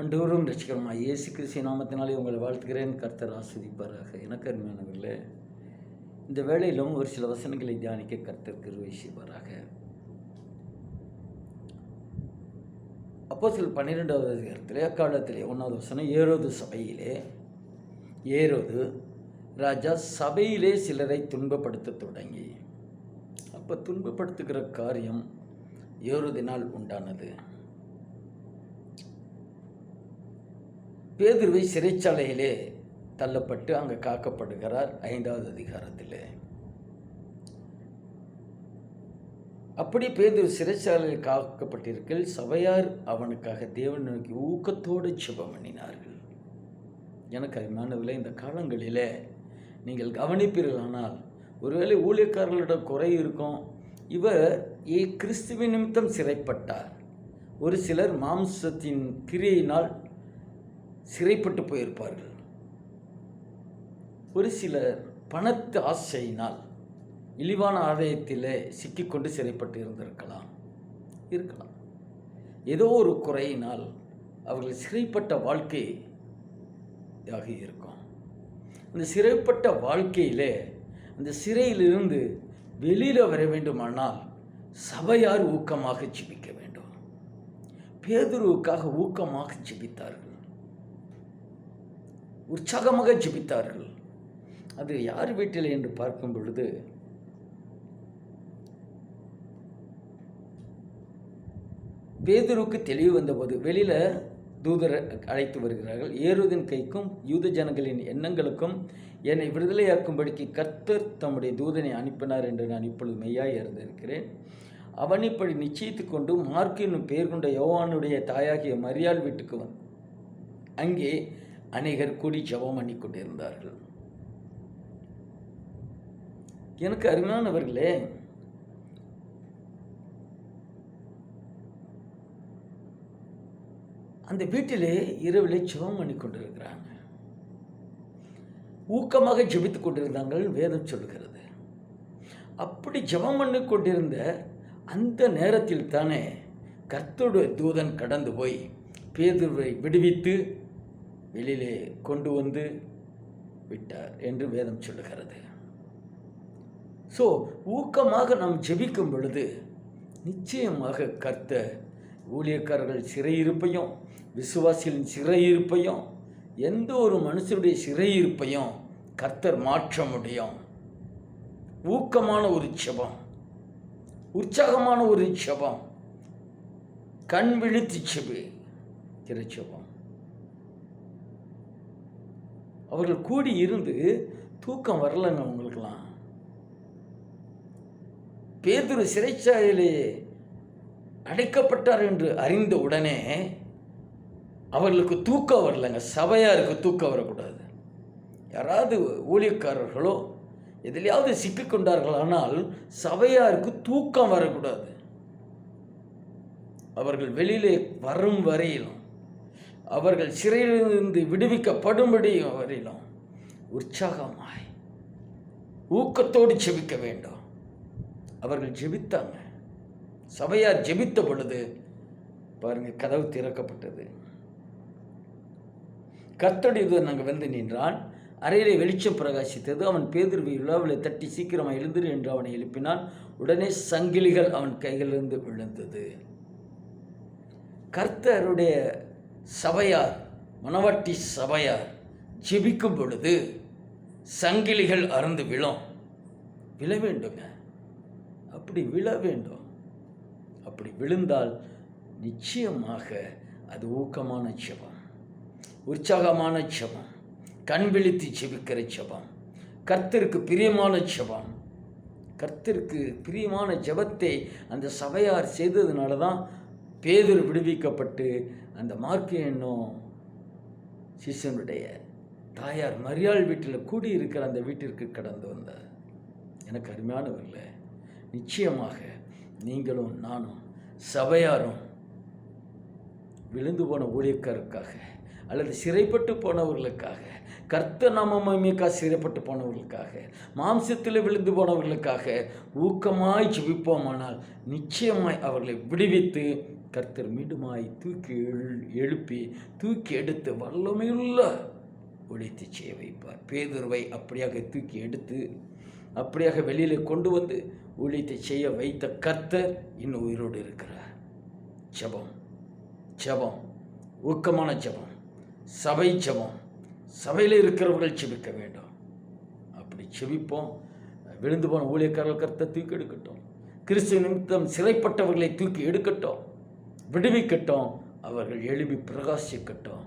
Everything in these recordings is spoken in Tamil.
அண்டோரும் ரசிகரமாக இயேசு கிறிஸ்து நாமத்தினாலே உங்களை வாழ்த்துகிறேன். கர்த்தர் ஆஸ்வதிப்பாராக எனக்கு அருமையானவர்களே இந்த வேளையிலும் ஒரு சில வசனங்களை தியானிக்க கர்த்தர் கிருவை செய்வாராக. அப்போ சில பன்னிரெண்டாவது அதிகாரத்திலே அக்காலத்திலே ஒன்றாவது வசனம் ஏரோது சபையிலே ஏரோது ராஜா சபையிலே சிலரை துன்பப்படுத்த தொடங்கி. அப்போ துன்பப்படுத்துகிற காரியம் ஏரோதினால் உண்டானது. பேதுருவை சிறைச்சாலையிலே தள்ளப்பட்டு அங்கே காக்கப்படுகிறார் ஐந்தாவது அதிகாரத்தில். அப்படி பேதுரு சிறைச்சாலையில் காக்கப்பட்டிருக்கில் சபையார் அவனுக்காக தேவன் நோக்கி ஊக்கத்தோடு சுபம் பண்ணினார்கள். எனக்கு அருமையானவில்லை இந்த காலங்களிலே நீங்கள் கவனிப்பீர்களானால் ஒருவேளை ஊழியக்காரர்களிடம் குறை இருக்கும். இவர் ஏ கிறிஸ்துவின் நிமித்தம் சிறைப்பட்டார். ஒரு சிலர் மாம்சத்தின் கிரியினால் சிறைப்பட்டு போயிருப்பார்கள். ஒரு சிலர் பணத்து ஆசையினால் இழிவான ஆதாயத்திலே சிக்கிக்கொண்டு சிறைப்பட்டு இருந்திருக்கலாம். இருக்கலாம். ஏதோ ஒரு குறையினால் அவர்கள் சிறைப்பட்ட வாழ்க்கையாக இருக்கும். அந்த சிறைப்பட்ட வாழ்க்கையிலே அந்த சிறையிலிருந்து வெளியில் வர வேண்டுமானால் சபையார் ஊக்கமாக ஜிபிக்க வேண்டும். பேதுருவுக்காக ஊக்கமாக ஜிபித்தார்கள். உற்சாகமாக ஜெபித்தார்கள். அது யார் வீட்டில் என்று பார்க்கும் பொழுது பேதுருக்கு தெளிவு வந்தபோது வெளியில் தூதர் அழைத்து வருகிறார்கள். ஏறுதின் கைக்கும் யூத ஜனங்களின் எண்ணங்களுக்கும் என்னை விடுதலையாக்கும்படிக்கு கர்த்தர் தம்முடைய தூதனை அனுப்பினார் என்று நான் இப்பொழுது மெய்யாய் இருந்திருக்கிறேன் அவன் இப்படி நிச்சயித்து கொண்டு மார்க் என்னும் பெயர் கொண்ட யோவானுடைய தாயாகிய மரியாள் வீட்டுக்கு வந்து அங்கே அநேகர் கூடி ஜெபம் பண்ணி கொண்டிருந்தார்கள். எனக்கு அருமையானவர்களே அந்த வீட்டிலே இரவில் ஜெபம் பண்ணி கொண்டிருக்கிறாங்க. ஊக்கமாக ஜெபித்து கொண்டிருந்தாங்கள் வேதம் சொல்கிறது அப்படி ஜெபம் பண்ணி கொண்டிருந்த அந்த நேரத்தில் தானே கர்த்தருடைய தூதன் கடந்து போய் பேதுருவை விடுவித்து வெளியிலே கொண்டு வந்து விட்டார் என்று வேதம் சொல்லுகிறது. ஸோ ஊக்கமாக நாம் ஜெபிக்கும் பொழுது நிச்சயமாக கர்த்த ஊழியக்காரர்கள் சிறையிருப்பையும் விசுவாசிகளின் சிறையிருப்பையும் எந்த ஒரு மனுஷனுடைய சிறையிருப்பையும் கர்த்தர் மாற்ற முடியும். ஊக்கமான ஒரு செபம் உற்சாகமான ஒரு செபம் கண் விழித்து செபி திருச்செபம் அவர்கள் கூடி இருந்து தூக்கம் வரலங்க அவங்களுக்கெல்லாம். பேதுரு சிறைச்சாலையிலே அடைக்கப்பட்டார் என்று அறிந்த உடனே அவர்களுக்கு தூக்கம் வரலைங்க. சபையாருக்கு தூக்கம் வரக்கூடாது. யாராவது ஊழியக்காரர்களோ எதிலையாவது சிக்கிக்கொண்டார்களானால் சபையாருக்கு தூக்கம் வரக்கூடாது. அவர்கள் வெளியிலே வரும் வரையிலும் அவர்கள் சிறையிலிருந்து விடுவிக்கப்படும்படி வரையிலும் உற்சாகமாய் ஊக்கத்தோடு ஜெபிக்க வேண்டும். அவர்கள் ஜெபித்தாங்க. சபையார் ஜெபித்த பொழுது பாருங்கள் கதவு திறக்கப்பட்டது. கர்த்தடி நாங்கள் வந்து நின்றான். அறையிலே வெளிச்சம் பிரகாசித்தது. அவன் பேதிர்வை விழாவில் தட்டி சீக்கிரமாக எழுந்திரு என்று அவனை எழுப்பினான். உடனே சங்கிலிகள் அவன் கைகளிலிருந்து விழுந்தது. கர்த்தருடைய சபையார் மணவட்டி சபையார் ஜெபிக்கும் பொழுது சங்கிலிகள் அறந்து விழும். விழ வேண்டுங்க. அப்படி விழ வேண்டும். அப்படி விழுந்தால் நிச்சயமாக அது ஊக்கமான செபம் உற்சாகமான செபம் கண் விழித்து செபிக்கிற செபம் கர்த்தருக்கு பிரியமான செபம் கர்த்தருக்கு பிரியமான ஜெபத்தை அந்த சபையார் செய்ததுனால தான் பேதர் விடுவிக்கப்பட்டு அந்த மார்க்கு என்னும் சிஷ்யனுடைய தாயார் மரியாள் வீட்டில் கூடி இருக்கிற அந்த வீட்டிற்கு கடந்து வந்தார். எனக்கு அருமையானவர்களே நிச்சயமாக நீங்களும் நானும் சபையாரும் விழுந்து போன ஊழியக்காருக்காக அல்லது சிறைப்பட்டு போனவர்களுக்காக கர்த்த நாமமைக்காக சிறைப்பட்டு போனவர்களுக்காக மாம்சத்தில் விழுந்து போனவர்களுக்காக ஊக்கமாய் ஜிபிப்போமானால் நிச்சயமாய் அவர்களை விடுவித்து கர்த்தர் மீண்டுமாய் தூக்கி எழு- எழுப்பி தூக்கி எடுத்து வல்லமையுள்ள ஒழித்து செய்ய வைப்பார். பேதுருவை அப்படியாக தூக்கி எடுத்து அப்படியாக வெளியில் கொண்டு வந்து ஒழித்து செய்ய வைத்த கர்த்தர் இன்னும் உயிரோடு இருக்கிறார். ஜபம் ஜெபம் ஊக்கமான ஜெபம் சபை ஜபம் சபையில் இருக்கிறவர்கள் செபிக்க வேண்டும். அப்படி செபிப்போம் விழுந்து போன ஊழியக்காரர்கள் கர்த்தர் தூக்கி எடுக்கட்டும். கிறிஸ்து நிமித்தம் சிறைப்பட்டவர்களை தூக்கி எடுக்கட்டும். விடுவிக்கட்டும். அவர்கள் எழுப்பி பிரகாசிக்கட்டும்.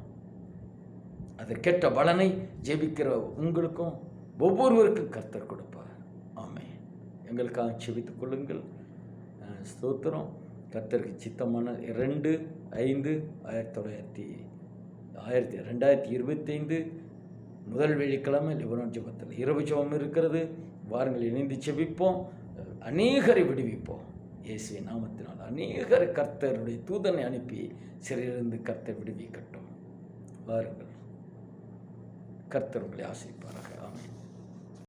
அதை கெட்ட பலனை ஜெபிக்கிற உங்களுக்கும் ஒவ்வொருவருக்கும் கர்த்தர் கொடுப்பார். ஆமே எங்களுக்காக செபித்துக் கொள்ளுங்கள். ஸ்தோத்திரம். கர்த்தருக்கு சித்தமான ரெண்டு ஐந்து ஆயிரத்தி தொள்ளாயிரத்தி ஆயிரத்தி ரெண்டாயிரத்தி இருபத்தைந்து முதல் வெள்ளிக்கிழமை லிபனான் ஜெபத்தில். இரவு ஜபம் இருக்கிறது. வாருங்கள் இணைந்து செபிப்போம் அநேகரை விடுவிப்போம். இயேசுவின் நாமத்தினால் அநேகர் கர்த்தருடைய தூதனை அனுப்பி சிறையிலிருந்து கர்த்தர் விடுவிக்கட்டும். வாருங்கள். கர்த்தர் உங்களை ஆசைப்பாராக ஆமென்.